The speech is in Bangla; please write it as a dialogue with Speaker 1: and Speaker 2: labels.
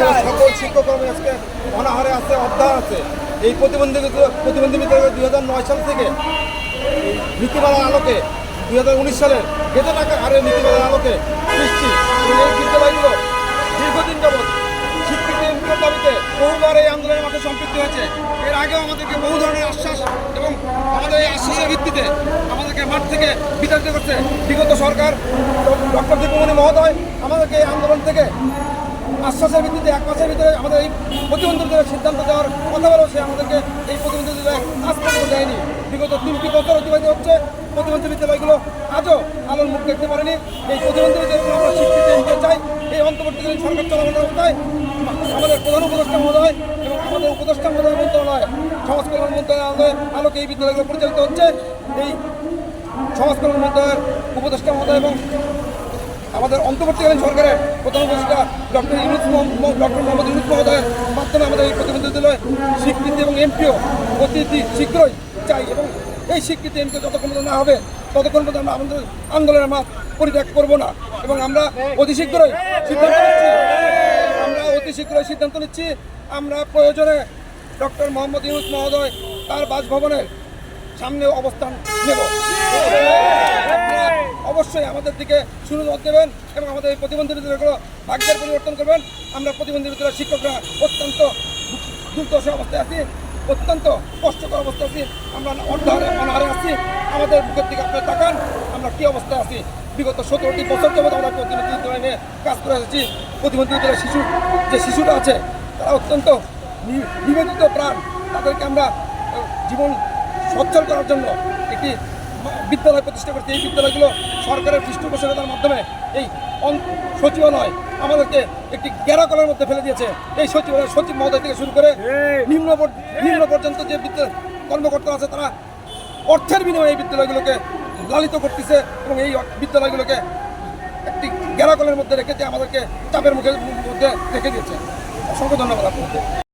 Speaker 1: বাংলাদেশের সকল শিক্ষক আজকে অনাহারে আছে অধ্যায় আছে। এই প্রতিবন্ধী প্রতিবন্ধী বিদ্যালয় দুই হাজার নয় সাল থেকে নীতিমালার আলোকে, দুই হাজার উনিশ সালের বেতন আকার হারে নীতিমালার আলোকে সৃষ্টি এই বিদ্যালয়গুলো দীর্ঘদিন যাবৎ স্বীকৃতি মুক্তির দাবিতে বহুবার এই আন্দোলনের মাঠে সম্পৃক্ত হয়েছে। এর আগেও আমাদেরকে বহু ধরনের আশ্বাস এবং আমাদের এই আশ্বাসের ভিত্তিতে আমাদেরকে মাঠ থেকে বিতাড়িত করছে বিগত সরকার। ডক্টর দীপমণি মহোদয়, আমাদেরকে এই আন্দোলন থেকে আশ্বাসের ভিত্তিতে, এক মাসের ভিতরে আমাদের এই প্রতিবন্ধীদের সিদ্ধান্ত দেওয়ার কথা বলেও সে আমাদেরকে এই প্রতিবন্ধীদের আজ পর্যন্ত দেয়নি। বিগত তিনটি বছর অতিবাহিত হচ্ছে। প্রতিবন্ধী বিদ্যালয়গুলো আজও আলোর মুখ দেখতে পারেনি। এই প্রতিবন্ধী বিদ্যালয়গুলো আমরা স্বীকৃতি দিতে চাই, এই অন্তর্বর্তীকালীন সরকার চলমান অবস্থায় আমাদের প্রধান উপদেষ্টা মহোদয় এবং আমাদের উপদেষ্টা মহোদয় মন্ত্রণালয়, সমাজ কল্যাণ মন্ত্রণালয়ের আলোকে এই বিদ্যালয়গুলো পরিচালিত হচ্ছে। এই সমাজ কল্যাণ মন্ত্রণালয়ের উপদেষ্টা মহোদয় এবং আমাদের অন্তর্বর্তীকালীন সরকারের প্রধান উপদেষ্টা ডক্টর ইউনুস ডক্টর মোহাম্মদ ইউনুস মহোদয়ের মাধ্যমে আমাদের এই প্রতিবন্ধী বিদ্যালয় স্বীকৃতি এবং এমপিও অতি শীঘ্রই চাই এবং এই স্বীকৃতি এমপিও যতক্ষণ না হবে, ততক্ষণ পর্যন্ত আমরা আমাদের আন্দোলনের মাঠ পরিত্যাগ করব না। এবং আমরা অতি শীঘ্রই সিদ্ধান্ত নিচ্ছি। আমরা অতি শীঘ্রই সিদ্ধান্ত নিচ্ছি, আমরা প্রয়োজনে ডক্টর মোহাম্মদ ইউনুস মহোদয় তার বাসভবনের সামনে অবস্থান নেব। অবশ্যই আমাদের দিকে সুনজর দেবেন এবং আমাদের এই প্রতিবন্ধী ভাগ্যের পরিবর্তন করবেন। আমরা প্রতিবন্ধী বিদ্যালয়ের শিক্ষকরা অত্যন্ত দুর্দশা অবস্থায় আছি, অত্যন্ত কষ্টকর অবস্থায় আছি। আমরা অর্ধারে অনাহারে আছি। আমাদের বুকের দিকে আপনার তাকান, আমরা কী অবস্থায় আছি? বিগত সতেরোটি বছর যাবত আমরা প্রতিবন্ধী বিদ্যালয় নিয়ে কাজ করে এসেছি। প্রতিবন্ধী বিদ্যালয়ের শিশু, যে শিশুটা আছে, তারা অত্যন্ত নিবেদিত প্রাণ। তাদেরকে আমরা জীবন সচ্ছল করার জন্য একটি বিদ্যালয় প্রতিষ্ঠা করতে এই বিদ্যালয়গুলো সরকারের পৃষ্ঠপোষকতার মাধ্যমে এই সচিবালয় আমাদেরকে একটি গ্যারাকলের মধ্যে ফেলে দিয়েছে। এই সচিবালয় সচিব মহোদয় থেকে শুরু করে নিম্ন নিম্ন পর্যন্ত যে বিদ্যা কর্মকর্তা আছে তারা অর্থের বিনিময়ে এই বিদ্যালয়গুলোকে লালিত করতেছে এবং এই বিদ্যালয়গুলোকে একটি গ্যারাকলের মধ্যে রেখে দিয়ে আমাদেরকে চাপের মুখের মধ্যে রেখে দিয়েছে। অসংখ্য ধন্যবাদ আপনাকে